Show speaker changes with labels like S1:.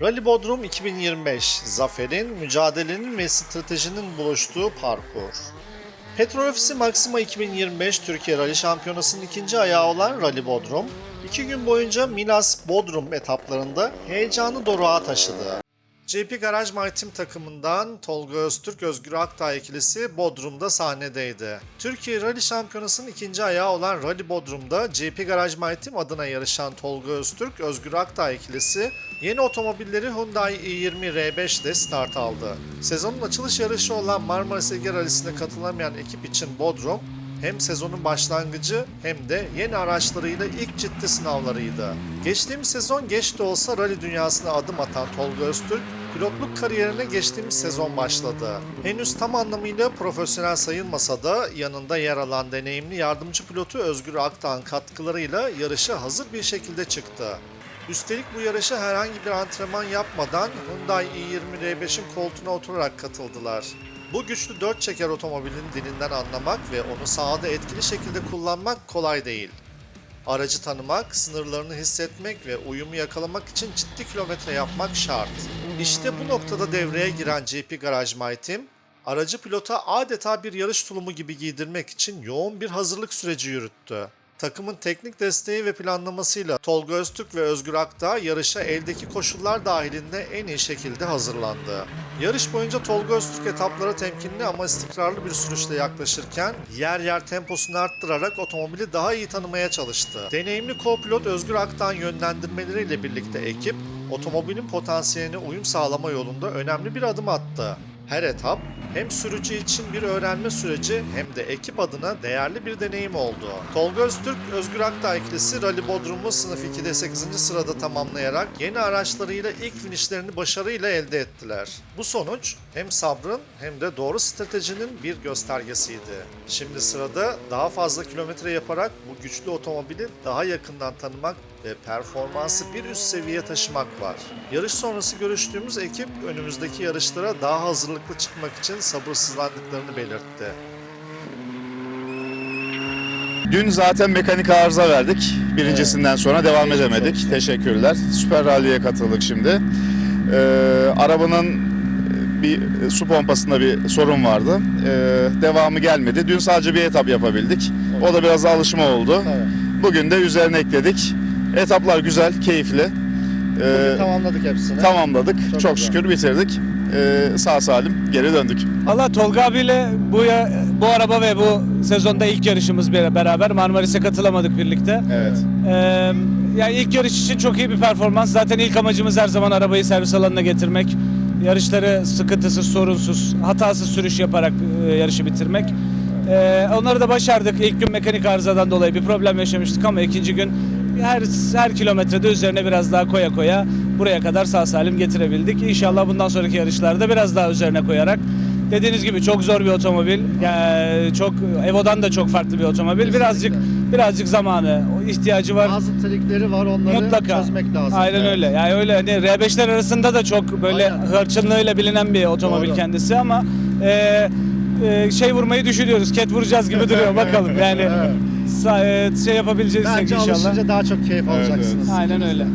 S1: Rally Bodrum 2025, zaferin, mücadelenin ve stratejinin buluştuğu parkur. Petrol Ofisi Maxima 2025 Türkiye Rally Şampiyonası'nın ikinci ayağı olan Rally Bodrum, iki gün boyunca Milas Bodrum etaplarında heyecanı doruğa taşıdı. JP Garaj Maritim takımından Tolga Öztürk, Özgür Aktağ ikilisi Bodrum'da sahnedeydi. Türkiye Rally Şampiyonası'nın ikinci ayağı olan Rally Bodrum'da JP Garaj Maritim adına yarışan Tolga Öztürk, Özgür Aktağ ikilisi yeni otomobilleri Hyundai i20 R5 ile start aldı. Sezonun açılış yarışı olan Marmaris Ege Rally'sine katılamayan ekip için Bodrum, hem sezonun başlangıcı hem de yeni araçlarıyla ilk ciddi sınavlarıydı. Geçtiğimiz sezon geç de olsa rally dünyasına adım atan Tolga Öztürk, pilotluk kariyerine geçtiğimiz sezon başladı. Henüz tam anlamıyla profesyonel sayılmasa da yanında yer alan deneyimli yardımcı pilotu Özgür Aktağ'ın katkılarıyla yarışa hazır bir şekilde çıktı. Üstelik bu yarışa herhangi bir antrenman yapmadan Hyundai i20 R5'in koltuğuna oturarak katıldılar. Bu güçlü dört çeker otomobilin dilinden anlamak ve onu sahada etkili şekilde kullanmak kolay değil. Aracı tanımak, sınırlarını hissetmek ve uyumu yakalamak için ciddi kilometre yapmak şart. İşte bu noktada devreye giren GP Garage My Team, aracı pilota adeta bir yarış tulumu gibi giydirmek için yoğun bir hazırlık süreci yürüttü. Takımın teknik desteği ve planlamasıyla Tolga Öztürk ve Özgür Akdağ yarışa eldeki koşullar dahilinde en iyi şekilde hazırlandı. Yarış boyunca Tolga Öztürk etaplara temkinli ama istikrarlı bir sürüşle yaklaşırken yer yer temposunu arttırarak otomobili daha iyi tanımaya çalıştı. Deneyimli co-pilot Özgür Akdağ'ın yönlendirmeleriyle birlikte ekip otomobilin potansiyeline uyum sağlama yolunda önemli bir adım attı. Her etap hem sürücü için bir öğrenme süreci hem de ekip adına değerli bir deneyim oldu. Tolga Öztürk, Özgür Aktağ ikilisi Rally Bodrum'u sınıf 2'de 8. sırada tamamlayarak yeni araçlarıyla ilk finişlerini başarıyla elde ettiler. Bu sonuç hem sabrın hem de doğru stratejinin bir göstergesiydi. Şimdi sırada daha fazla kilometre yaparak bu güçlü otomobili daha yakından tanımak ve performansı bir üst seviyeye taşımak var. Yarış sonrası görüştüğümüz ekip önümüzdeki yarışlara daha hazırlıklı çıkmak için sabırsızlandıklarını belirtti.
S2: Dün zaten mekanik arıza verdik. Birincisinden sonra devam edemedik. Teşekkürler. Süper Rally'ye katıldık şimdi. Ee, arabanın bir su pompasında bir sorun vardı. Ee, devamı gelmedi. Dün sadece bir etap yapabildik. O da biraz alışma oldu. Bugün de üzerine ekledik. Etaplar güzel, keyifli. Ee,
S1: tamamladık hepsini.
S2: tamamladık.
S1: Çok
S2: Çok,
S1: güzel.
S2: şükür bitirdik. Ee, sağ salim geri döndük.
S3: Valla Tolga abiyle bu ya- bu araba ve bu sezonda ilk yarışımız bir- beraber Marmaris'e katılamadık birlikte.
S2: Evet.
S3: Ee, yani ilk yarış için çok iyi bir performans. Zaten ilk amacımız her zaman arabayı servis alanına getirmek. Yarışları sıkıntısız, sorunsuz, hatasız sürüş yaparak e, yarışı bitirmek. Ee, onları da başardık. İlk gün mekanik arızadan dolayı bir problem yaşamıştık ama ikinci gün her her kilometrede üzerine biraz daha koya koya buraya kadar sağ salim getirebildik. İnşallah bundan sonraki yarışlarda biraz daha üzerine koyarak Dediğiniz gibi çok zor bir otomobil. Yani çok Evo'dan da çok farklı bir otomobil. Birazcık birazcık zamanı, ihtiyacı var.
S1: Bazı trikleri var onları
S3: Mutlaka.
S1: çözmek lazım.
S3: Aynen
S1: Evet.
S3: öyle. Yani öyle hani R5'ler arasında da çok böyle
S1: Aynen.
S3: hırçınlığıyla bilinen bir otomobil
S1: Doğru.
S3: kendisi ama e, e, şey vurmayı düşünüyoruz. Ket vuracağız gibi duruyor bakalım. Yani
S1: Evet
S3: sa- e, şey yapabileceğiz
S1: Bence
S3: inşallah.
S1: alışınca daha çok keyif alacaksınız.
S3: Aynen öyle.